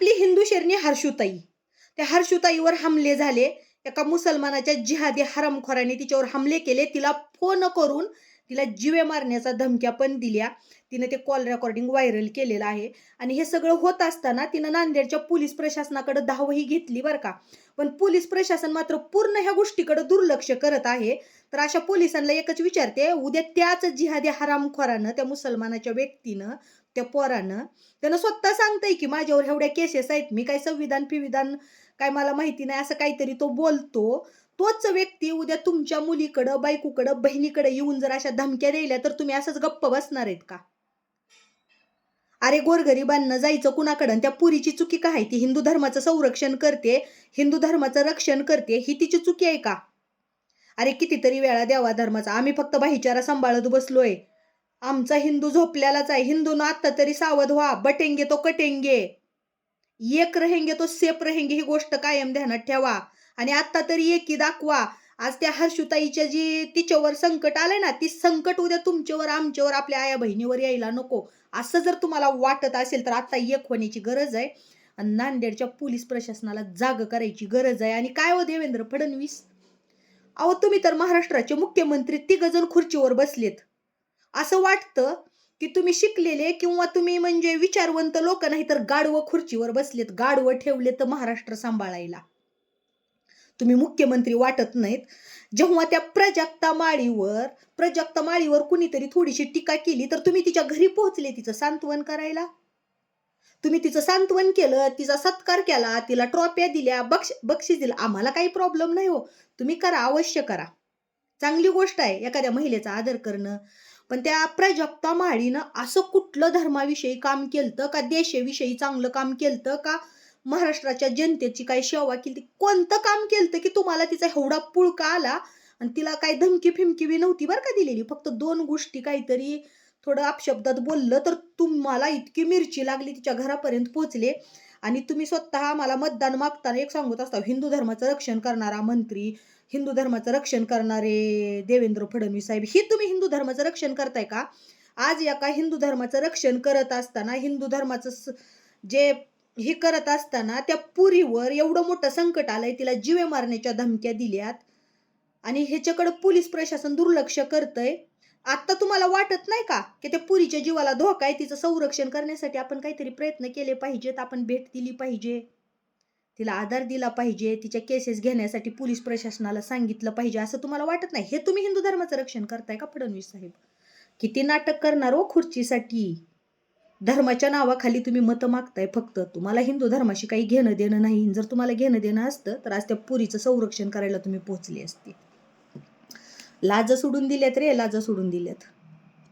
आपली हिंदू शेरणी हर्षुताई. त्या हर्षुताईवर हमले झाले. एका मुसलमानाच्या जिहादी हरामखोराने तिच्यावर हमले केले. तिला फोन करून तिला जिवे मारण्याचा धमक्या पण दिल्या. तिने ते कॉल रेकॉर्डिंग व्हायरल केलेलं आहे. आणि हे सगळं होत असताना तिनं नांदेडच्या पोलीस प्रशासनाकडे धावही घेतली बरं का. पण पोलीस प्रशासन मात्र पूर्ण ह्या गोष्टीकडे दुर्लक्ष करत आहे. तर अशा पोलिसांना एकच विचारते. उद्या त्याच जिहादी हरामखोरानं त्या मुसलमानाच्या व्यक्तीनं त्या पोरानं त्यानं स्वतः सांगतंय की माझ्यावर एवढ्या केसेस आहेत मी काय संविधान फिविधान काय मला माहिती नाही असं काहीतरी तो बोलतो. तोच व्यक्ती उद्या तुमच्या मुलीकडं बायकोकडं बहिणीकडे येऊन जर अशा धमक्या द्यायला तर तुम्ही असंच गप्प बसणार आहेत का? अरे गोरगरिबांना जायचं कुणाकडं? त्या पुरीची चुकी काय आहे? ती हिंदू धर्माचं संरक्षण करते हिंदू धर्माचं रक्षण करते ही तिची चुकी आहे का? अरे कितीतरी वेळा देवा धर्माचा आम्ही फक्त भाईचारा सांभाळत बसलोय. आमचा हिंदू झोपलेलाच आहे. हिंदूनं आत्ता तरी सावध व्हा. बटेंगे तो कटेंगे. एक रहेंगे तो सेप रहेंगे. ही गोष्ट कायम ध्यानात ठेवा. आणि आत्ता तरी एकी दाखवा. आज त्या हर्षुताईच्या जी तिच्यावर संकट आलंय ना ती संकट उद्या तुमच्यावर आमच्यावर आपल्या आया बहिणीवर यायला नको. असं जर तुम्हाला वाटत असेल तर आत्ता एक होण्याची गरज आहे. आणि नांदेडच्या पोलीस प्रशासनाला जाग करायची गरज आहे. आणि काय हो देवेंद्र फडणवीस? अहो तुम्ही तर महाराष्ट्राचे मुख्यमंत्री तिघ जण खुर्चीवर बसलेत. असं वाटतं की तुम्ही शिकलेले किंवा तुम्ही म्हणजे विचारवंत लोक नाही तर गाडवं खुर्चीवर बसलेत गाडवं ठेवले तर महाराष्ट्र सांभाळायला. तुम्ही मुख्यमंत्री वाटत नाहीत. जेव्हा त्या प्रजाक्ता माळीवर प्रजक्ता माळीवर कुणीतरी थोडीशी टीका केली तर तुम्ही तिच्या घरी पोहोचले तिचं सांत्वन करायला. तुम्ही तिचं सांत्वन केलं तिचा सत्कार केला तिला ट्रॉफ्या दिल्या बक्ष बक्षीस दिलं. आम्हाला काही प्रॉब्लेम नाही हो. तुम्ही करा अवश्य करा. चांगली गोष्ट आहे एखाद्या महिलेचा आदर करणं. पण त्या प्राजक्ता माळीनं असं कुठलं धर्माविषयी काम केलं का देशाविषयी चांगलं काम केलं का महाराष्ट्राच्या जनतेची काही सेवा केली? कोणतं काम केलं की तुम्हाला तिचा एवढा पुळका आला आणि तिला काही धमकी फिमकी बी नव्हती बरं का दिलेली? फक्त दोन गोष्टी काहीतरी थोडं अपशब्दात बोललं तर तुम्हाला इतकी मिरची लागली तिच्या घरापर्यंत पोहोचले आणि तुम्ही स्वतः मला मतदान मागताना एक सांगत असता हिंदू धर्माचं रक्षण करणारा मंत्री हिंदू धर्माचं रक्षण करणारे देवेंद्र फडणवीस साहेब ही तुम्ही हिंदू धर्माचं रक्षण करताय का? आज एका हिंदू धर्माचं रक्षण करत असताना हिंदू धर्माचं स- जे हे करत असताना त्या पुरीवर एवढं मोठं संकट आलंय तिला जीवे मारण्याच्या धमक्या दिल्यात. आणि ह्याच्याकडं पोलीस प्रशासन दुर्लक्ष करतंय. आत्ता तुम्हाला वाटत नाही का की त्या पुरीच्या जीवाला धोका आहे? तिचं संरक्षण करण्यासाठी आपण काहीतरी प्रयत्न केले पाहिजेत आपण भेट दिली पाहिजे. तिला आधार दिला पाहिजे तिच्या केसेस घेण्यासाठी पोलीस प्रशासनाला सांगितलं पाहिजे असं तुम्हाला वाटत नाही? हे तुम्ही हिंदू धर्माचं रक्षण करताय का फडणवीस साहेब? किती नाटक करणार हो खुर्चीसाठी? धर्माच्या नावाखाली तुम्ही मतं मागताय फक्त. तुम्हाला हिंदू धर्माशी काही घेणं देणं नाही. जर तुम्हाला घेणं देणं असतं तर आज त्या पुरीचं संरक्षण करायला तुम्ही पोहोचले असते. लाज सोडून दिल्यात रे लाज सोडून दिल्यात